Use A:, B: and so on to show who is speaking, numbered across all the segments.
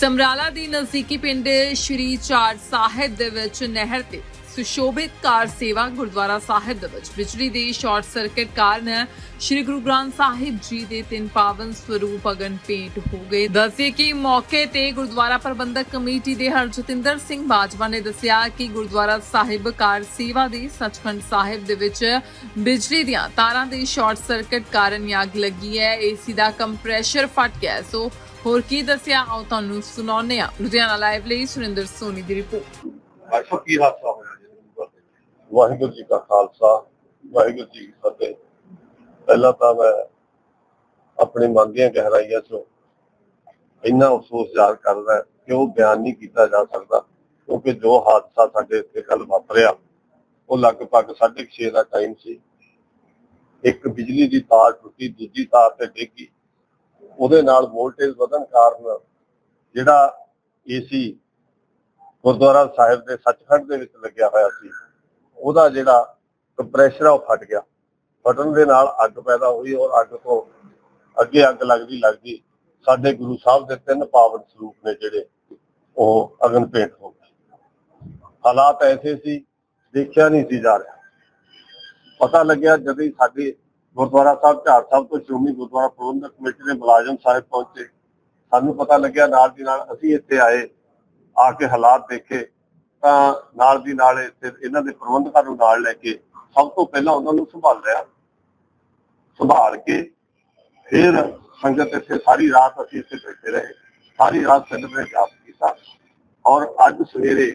A: ਸਮਰਾਲਾ ਦੀ ਨਜ਼ਦੀਕੀ ਪਿੰਡ ਸ਼੍ਰੀ ਚਾਰ ਸਾਹਿਬ ਦੇ ਵਿੱਚ ਨਹਿਰ ਤੇ ਸੁਸ਼ੋਭਿਤ ਕਾਰ ਸੇਵਾ ਗੁਰਦੁਆਰਾ ਸਾਹਿਬ ਦੇ ਵਿੱਚ ਬਿਜਲੀ ਦੀ ਸ਼ਾਰਟ ਸਰਕਟ ਕਾਰਨ ਸ਼੍ਰੀ ਗੁਰੂ ਗ੍ਰੰਥ ਸਾਹਿਬ ਜੀ ਦੇ ਤਿੰਨ ਪਾਵਨ ਸਰੂਪ ਅਗਨ ਭੇਟ ਹੋ ਗਏ। ਦੱਸੇ ਕਿ ਮੌਕੇ ਤੇ ਗੁਰਦੁਆਰਾ ਪ੍ਰਬੰਧਕ ਕਮੇਟੀ ਦੇ ਹਰਜਤਿੰਦਰ ਸਿੰਘ ਬਾਜਵਾ ਨੇ ਦੱਸਿਆ ਕਿ ਗੁਰਦੁਆਰਾ ਸਾਹਿਬ ਕਾਰ ਸੇਵਾ ਦੀ ਸੱਚਖੰਡ ਸਾਹਿਬ ਦੇ ਵਿੱਚ ਬਿਜਲੀ ਦੀਆਂ ਤਾਰਾਂ ਦੀ ਸ਼ਾਰਟ ਸਰਕਟ ਕਾਰਨ ਅੱਗ ਲੱਗੀ ਹੈ। ਏਸੀ ਦਾ ਕੰਪਰੈਸ਼ਰ ਫਟ ਗਿਆ ਸੋ ਹੋਰ ਕੀ ਦੱਸਿਆ? ਆਓ ਤੁਹਾਨੂੰ ਸੁਣਾਉਂਦੇ ਹਾਂ। ਲੁਧਿਆਣਾ ਲਾਈਵ ਲਈ ਸੁਰਿੰਦਰ ਸੋਨੀ ਦੀ ਰਿਪੋਰਟ।
B: ਅੱਛਾ, ਕੀ ਹਾਦਸਾ ਹੋਇਆ ਜੀ ਵਾਹਿਗੁਰੂ ਜੀ ਕਾ ਖਾਲਸਾ, ਵਾਹਿਗੁਰੂ ਜੀ ਕੀ ਫਤਿਹ। ਪਹਿਲਾਂ ਤਾਂ ਮੈਂ ਆਪਣੇ ਮਨ ਦੀਆਂ ਗਹਿਰਾਈਆਂ ਚੋਂ ਇੰਨਾ ਅਫਸੋਸ ਜ਼ਾਹਰ ਕਰਦਾ ਕਿ ਉਹ ਬਿਆਨ ਨਹੀਂ ਕੀਤਾ ਜਾ ਸਕਦਾ, ਕਿਉਂਕਿ ਜੋ ਹਾਦਸਾ ਸਾਡੇ ਇੱਥੇ ਕੱਲ ਵਾਪਰਿਆ, ਉਹ ਲਗਭਗ 6:30 ਦਾ ਟਾਈਮ ਸੀ। ਇੱਕ ਬਿਜਲੀ ਦੀ ਤਾਰ ਟੁੱਟੀ, ਦੂਜੀ ਤਾਰ ਤੇ ਡਿੱਗੀ ਉਹਦੇ ਨਾਲ ਵੋਲਟੇਜ ਵਧਣ ਕਾਰਨ ਜਿਹੜਾ ਏਸੀ ਗੁਰਦੁਆਰਾ ਸਾਹਿਬ ਦੇ ਸੱਚਖੰਡ ਦੇ ਵਿੱਚ ਲੱਗਿਆ ਹੋਇਆ ਸੀ, ਉਹਦਾ ਜਿਹੜਾ ਕੰਪਰੈਸ਼ਰ ਆ ਉਹ ਫਟ ਗਿਆ। ਫਟਣ ਦੇ ਨਾਲ ਅੱਗ ਪੈਦਾ ਹੋਈ ਔਰ ਅੱਗ ਤੋਂ ਅੱਗੇ ਅੱਗ ਲੱਗਦੀ ਲੱਗਦੀ ਸਾਡੇ ਗੁਰੂ ਸਾਹਿਬ ਦੇ ਤਿੰਨ ਪਾਵਨ ਸਰੂਪ ਨੇ ਜਿਹੜੇ ਉਹ ਅਗਨ ਭੇਟ ਹੋ ਗਏ। ਹਾਲਾਤ ਐਸੇ ਸੀ, ਦੇਖਿਆ ਨਹੀਂ ਸੀ ਜਾ ਰਿਹਾ। ਪਤਾ ਲੱਗਿਆ ਜਦੋਂ ਸਾਡੇ ਗੁਰਦੁਆਰਾ ਸਾਹਿਬ, ਝਾੜ ਸਾਹਿਬ ਤੋਂ ਸ਼੍ਰੋਮਣੀ ਗੁਰਦੁਆਰਾ ਪ੍ਰਬੰਧਕ ਕਮੇਟੀ ਦੇ ਮੁਲਾਜ਼ਮ ਸਾਹਿਬ ਪਹੁੰਚੇ। ਸਾਨੂੰ ਪਤਾ ਲੱਗਿਆ ਨਾਲ ਦੀ ਨਾਲ ਅਸੀਂ ਇੱਥੇ ਆਏ, ਆ ਕੇ ਹਾਲਾਤ ਦੇਖੇ। ਤਾਂ ਨਾਲ ਦੀ ਨਾਲ ਇੱਥੇ ਇਹਨਾਂ ਦੇ ਪ੍ਰਬੰਧਕਾਂ ਨੂੰ ਨਾਲ ਲੈ ਕੇ ਸਭ ਤੋਂ ਪਹਿਲਾਂ ਉਹਨਾਂ ਨੂੰ ਸੰਭਾਲ ਲਿਆ। ਸੰਭਾਲ ਕੇ ਫਿਰ ਸੰਗਤ ਇੱਥੇ ਸਾਰੀ ਰਾਤ ਅਸੀਂ ਇੱਥੇ ਬੈਠੇ ਰਹੇ। ਸਾਰੀ ਰਾਤ ਸੰਗਤ ਨੇ ਜਾਪ ਕੀਤਾ। ਔਰ ਅੱਜ ਸਵੇਰੇ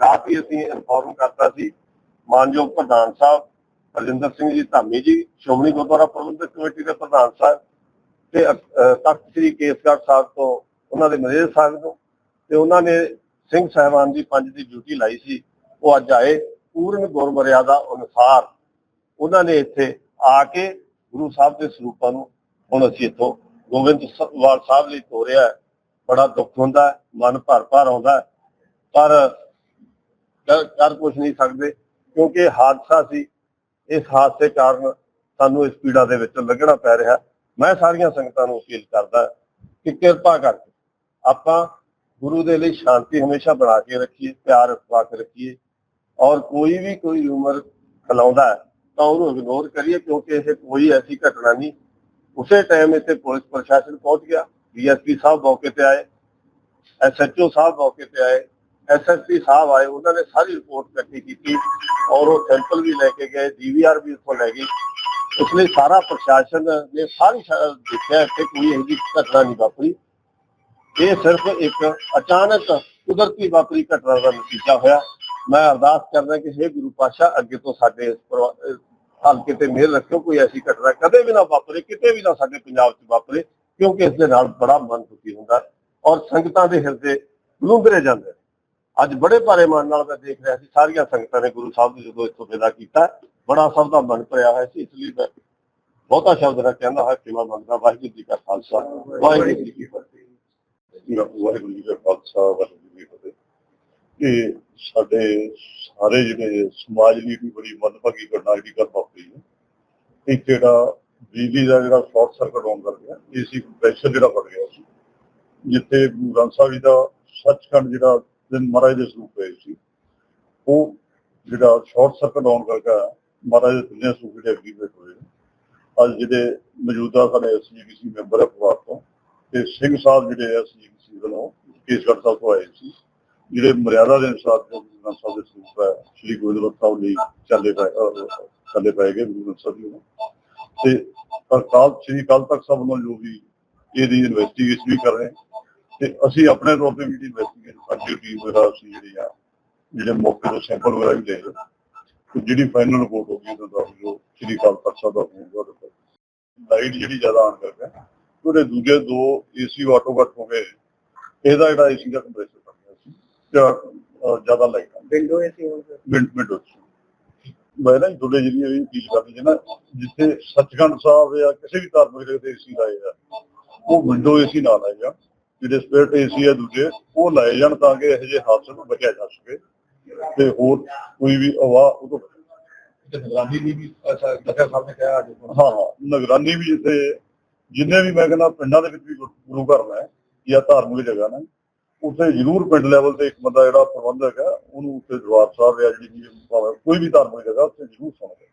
B: ਰਾਤ ਹੀ ਅਸੀਂ ਇਨਫੋਰਮ ਕਰਤਾ ਸੀ, ਮਾਨਯੋਗ ਪ੍ਰਧਾਨ ਸਾਹਿਬ ਰਜਿੰਦਰ ਸਿੰਘ ਜੀ ਧਾਮੀ ਜੀ ਸ਼੍ਰੋਮਣੀ ਗੁਰਦੁਆਰਾ ਪ੍ਰਬੰਧਕ ਕਮੇਟੀ ਦੇ ਪ੍ਰਧਾਨ ਸਾਹਿਬ ਤੇ ਤਖਤ ਸ੍ਰੀ ਕੇਸਗੜ੍ਹ ਸਾਹਿਬ ਤੋਂ ਉਹਨਾਂ ਦੇ ਮੈਨੇਜਰ ਸਾਹਿਬ ਤੋਂ ਤੇ ਉਹਨਾਂ ਨੇ ਸਿੰਘ ਸਾਹਿਬਾਨ ਦੀ ਪੰਜ ਦੀ ਡਿਊਟੀ ਲਾਈ ਸੀ। ਉਹ ਅੱਜ ਆਏ ਪੂਰਨ ਗੁਰਮਰਿਆਦਾ ਅਨੁਸਾਰ। ਉਹਨਾਂ ਨੇ ਇੱਥੇ ਆ ਕੇ ਗੁਰੂ ਸਾਹਿਬ ਦੇ ਸਰੂਪਾਂ ਨੂੰ ਹੁਣ ਅਸੀਂ ਇੱਥੋਂ ਗੋਬਿੰਦਵਾਲ ਸਾਹਿਬ ਲਈ ਤੋਰਿਆ ਬੜਾ ਦੁੱਖ ਹੁੰਦਾ ਹੈ, ਮਨ ਭਰ ਭਰ ਆਉਂਦਾ ਪਰ ਕਰ ਕੁਝ ਨਹੀਂ ਸਕਦੇ ਕਿਉਂਕਿ ਹਾਦਸਾ ਸੀ। ਇਸ ਹਾਦਸੇ ਕਾਰਨ ਸਾਨੂੰ ਇਸ ਪੀੜਾ ਦੇ ਵਿੱਚ ਲੱਗਣਾ ਪੈ ਰਿਹਾ। ਮੈਂ ਸਾਰੀਆਂ ਸੰਗਤਾਂ ਨੂੰ ਅਪੀਲ ਕਰਦਾ ਕਿ ਕਿਰਪਾ ਕਰਕੇ ਆਪਾਂ ਗੁਰੂ ਦੇ ਲਈ ਸ਼ਾਂਤੀ ਹਮੇਸ਼ਾ ਬਣਾ ਕੇ ਰੱਖੀਏ, ਪਿਆਰ ਰਖਵਾ ਕੇ ਰੱਖੀਏ ਔਰ ਕੋਈ ਵੀ ਕੋਈ ਉਮਰ ਫੈਲਾਉਂਦਾ ਹੈ ਤਾਂ ਉਹਨੂੰ ਇਗਨੋਰ ਕਰੀਏ ਕਿਉਂਕਿ ਇਹ ਕੋਈ ਐਸੀ ਘਟਨਾ ਨਹੀਂ। ਉਸੇ ਟਾਈਮ ਇੱਥੇ ਪੁਲਿਸ ਪ੍ਰਸ਼ਾਸਨ ਪਹੁੰਚ ਗਿਆ। ਡੀਐਸਪੀ ਸਾਹਿਬ ਮੌਕੇ ਤੇ ਆਏ, ਐਸਐਚਓ ਸਾਹਿਬ ਮੌਕੇ ਤੇ ਆਏ। ਐਸਐਸਪੀ ਸਾਹਿਬ ਆਏ ਉਹਨਾਂ ਨੇ ਸਾਰੀ ਰਿਪੋਰਟ ਇਕੱਠੀ ਕੀਤੀ ਔਰ ਉਹ ਸੈਂਪਲ ਵੀ ਲੈ ਕੇ ਗਏ ਡੀਵੀਆਰ ਵੀ ਉੱਥੋਂ ਲੈ ਗਈ ਇਸ ਲਈ ਸਾਰਾ ਪ੍ਰਸ਼ਾਸਨ ਨੇ ਸਾਰੀ ਸ਼- ਦੇਖਿਆ ਕਿ ਕੋਈ ਇਹੋ ਜਿਹੀ ਘਟਨਾ ਨਹੀਂ ਵਾਪਰੀ ਇਹ ਸਿਰਫ ਇੱਕ ਅਚਾਨਕ ਕੁਦਰਤੀ ਵਾਪਰੀ ਘਟਨਾ ਦਾ ਨਤੀਜਾ ਹੋਇਆ ਮੈਂ ਅਰਦਾਸ ਕਰਦਾ ਕਿ हे ਗੁਰੂ ਪਾਸ਼ਾ ਅੱਗੇ ਤੋਂ ਸਾਡੇ ਇਸ ਪਰਿਵਾ- ਅਹ ਹਲਕੇ ਤੇ ਮਿਹਰ ਰੱਖਿਓ ਕੋਈ ਐਸੀ ਘਟਨਾ ਕਦੇ ਵੀ ਨਾ ਵਾਪਰੇ ਕਿਤੇ ਵੀ ਨਾ ਸਾਡੇ ਪੰਜਾਬ 'ਚ ਵਾਪਰੇ ਕਿਉਂਕਿ ਇਸ ਦੇ ਨਾਲ ਬੜਾ ਮਨ ਦੁਖੀ ਹੁੰਦਾ ਹੈ ਔਰ ਸੰਗਤਾਂ ਦੇ ਹਿਰਦੇ ਲੁੰਦਰੇ ਜਾਂਦੇ ਨੇ। ਅੱਜ ਬੜੇ ਭਾਰੇ ਮਨ ਨਾਲ ਮੈਂ ਦੇਖ ਰਿਹਾ ਸੀ, ਸਾਰੀਆਂ ਸੰਗਤਾਂ ਨੇ ਗੁਰੂ ਸਾਹਿਬ ਨੂੰ ਜਦੋਂ ਇੱਥੋਂ ਵਿਦਾ ਕੀਤਾ, ਬੜਾ ਸਭ ਦਾ ਮਨ ਭਰਿਆ ਹੋਇਆ ਸੀ, ਇਸ ਲਈ ਮੈਂ ਬਹੁਤਾ ਸ਼ਬਦ ਨਾ ਕਹਿੰਦਾ ਹਾਂ ਕਿ ਮੈਂ ਮੰਗਦਾ ਵਾਹਿਗੁਰੂ ਜੀ ਕਾ ਖਾਲਸਾ, ਵਾਹਿਗੁਰੂ ਜੀ ਕੀ ਫਤਿਹ। ਵਾਹਿਗੁਰੂ ਜੀ ਕਾ ਖਾਲਸਾ, ਵਾਹਿਗੁਰੂ ਜੀ ਕੀ ਫਤਿਹ। ਕਿ ਸਾਡੇ ਸਾਰੇ ਜਿਹੜੇ ਸਮਾਜ ਲਈ ਵੀ ਬੜੀ ਮੰਦਭਾਗੀ ਘਟਨਾ ਜਿਹੜੀ ਕਰ ਵਾਪਰੀ ਹੈ ਇੱਕ ਜਿਹੜਾ ਬਿਜਲੀ ਦਾ ਜਿਹੜਾ ਸ਼ਾਰਟ ਸਰਕਟ ਹੋਣ ਕਰ ਗਿਆ ਏਸੀ ਪ੍ਰੈਸ਼ਰ ਜਿਹੜਾ ਵੱਧ ਗਿਆ ਸੀ, ਜਿੱਥੇ ਗੁਰੂ ਗ੍ਰੰਥ ਸਾਹਿਬ ਜੀ ਦਾ ਸੱਚਖੰਡ ਜਿਹੜਾ ਦਿਨ ਮਹਾਰਾਜ ਦੇ ਸਰੂਪ ਹੋਏ ਸੀ। ਉਹ ਜਿਹੜਾ ਸ਼ਾਰਟ ਸਰਕਟ ਹੋਣ ਕਰਕੇ ਮਹਾਰਾਜ ਦੇ ਤਿੰਨੇ ਸਰੂਪ ਜਿਹੜੇ ਐਗਰੀਮੈਂਟ ਹੋਏ ਅੱਜ ਜਿਹੜੇ ਮੌਜੂਦਾ ਸਾਡੇ ਐਸਜੀਪੀਸੀ ਮੈਂਬਰ ਹੈ ਪਰਿਵਾਰ ਤੋਂ, ਤੇ ਸਿੰਘ ਸਾਹਿਬ ਜਿਹੜੇ ਐਸਜੀਪੀਸੀ ਵੱਲੋਂ ਕੇਸਗੜ੍ਹ ਸਾਹਿਬ ਤੋਂ ਆਏ ਸੀ। ਜਿਹੜੇ ਮਰਿਆਦਾ ਦੇ ਅਨੁਸਾਰ ਗੁਰੂ ਸਾਹਿਬ ਦੇ ਸਰੂਪ ਹੈ ਸ੍ਰੀ ਗੋਬਿੰਦ ਸਾਹਿਬ ਲਈ ਚੱਲੇ ਪਏ ਚੱਲੇ ਪਏ ਗਏ ਗੁਰੂ ਸਾਹਿਬ ਜੀ ਨੂੰ ਤੇ ਅਕਾਲ ਸ੍ਰੀ ਅਕਾਲ ਤਖਤ ਸਾਹਿਬ ਵੱਲੋਂ ਜੋ ਵੀ ਇਹਦੀ ਇਨਵੈਸਟੀਗੇਸ਼ਨ ਵੀ ਕਰ ਰਹੇ ਤੇ ਅਸੀਂ ਆਪਣੇ ਤੌਰ ਤੇ ਵੀ ਇਨਵੈਸਟੀਗੇਸ਼ਨ ਸਾਡੀ ਟੀਮ ਵਗੈਰਾ ਅਸੀਂ ਜਿਹੜੀ ਆ ਜਿਹੜੇ ਮੌਕੇ ਤੋਂ ਸੈਂਪਲ ਵਗੈਰਾ ਵੀ ਲੈ ਤੇ ਜਿਹੜੀ ਫਾਈਨਲ ਰਿਪੋਰਟ ਹੋਗੀ ਉਹਦਾ ਦੱਸ ਜੋ ਸ੍ਰੀ ਤਖਤ ਸਾਹਿਬ ਦਾ ਹੋਊਗਾ ਲਾਈਟ ਜਿਹੜੀ ਜ਼ਿਆਦਾ ਆਨ ਕਰਕੇ ਉਹਦੇ ਦੂਜੇ ਦੋ ਏਸੀ ਆਟੋ ਕੱਟ ਹੋ ਗਏ। ਇਹਦਾ ਜਿਹੜਾ ਏਸੀ ਦਾ ਕੰਪਰੈਸਰ ਬਣ ਗਿਆ ਸੀ ਜ਼ਿਆਦਾ ਲਾਈਟ
C: ਵਿੰਡੋ ਏਸੀ ਹੋ ਗਿਆ
B: ਮਿੰਟ ਮੈਂ ਨਾ ਤੁਹਾਡੇ ਜਿਹੜੀ ਇਹ ਅਪੀਲ ਕਰਨੀ ਹੈ ਨਾ ਜਿੱਥੇ ਸੱਚਖੰਡ ਸਾਹਿਬ ਜਾਂ ਕਿਸੇ ਵੀ ਧਾਰਮਿਕ ਜਗ੍ਹਾ ਤੇ ਏਸੀ ਲਾਏ ਆ ਉਹ ਵਿੰਡੋ ਏਸੀ ਨਾ ਲਾਏ ਜਿਹੜੇ ਸਪੇਅਰ ਏਸੀ ਆ ਦੂਜੇ ਉਹ ਲਾਏ ਜਾਣ ਤਾਂ ਕਿ ਇਹੋ ਜਿਹੇ ਹਾਦਸੇ ਤੋਂ ਬਚਿਆ ਜਾ ਸਕੇ ਤੇ ਹੋਰ ਕੋਈ ਵੀ ਆਵਾਜ਼ ਉਹ ਤੋਂ
C: ਨਿਗਰਾਨੀ ਦੀ ਵੀ ਅੱਛਾ ਦੱਸਿਆ ਸਾਹਿਬ ਨੇ ਕਿਹਾ ਅੱਜ
B: ਹਾਂ ਹਾਂ ਨਿਗਰਾਨੀ ਵੀ ਜਿੱਥੇ ਜਿੰਨੇ ਵੀ ਮੈਂ ਕਹਿੰਦਾ ਪਿੰਡਾਂ ਦੇ ਵਿੱਚ ਵੀ ਗੁਰੂ ਘਰ ਨੇ ਜਾਂ ਧਾਰਮਿਕ ਜਗ੍ਹਾ ਨੇ
D: ਉੱਥੇ ਜ਼ਰੂਰ ਪਿੰਡ ਲੈਵਲ ਤੇ ਇੱਕ ਬੰਦਾ ਜਿਹੜਾ ਪ੍ਰਬੰਧਕ ਹੈ ਉਹਨੂੰ ਉੱਥੇ ਦਰਬਾਰ ਸਾਹਿਬ ਜਾਂ ਜਿਹੜੀ ਵੀ ਕੋਈ ਵੀ ਧਾਰਮਿਕ ਜਗ੍ਹਾ ਉੱਥੇ ਜ਼ਰੂਰ ਸੁਣਦੇ।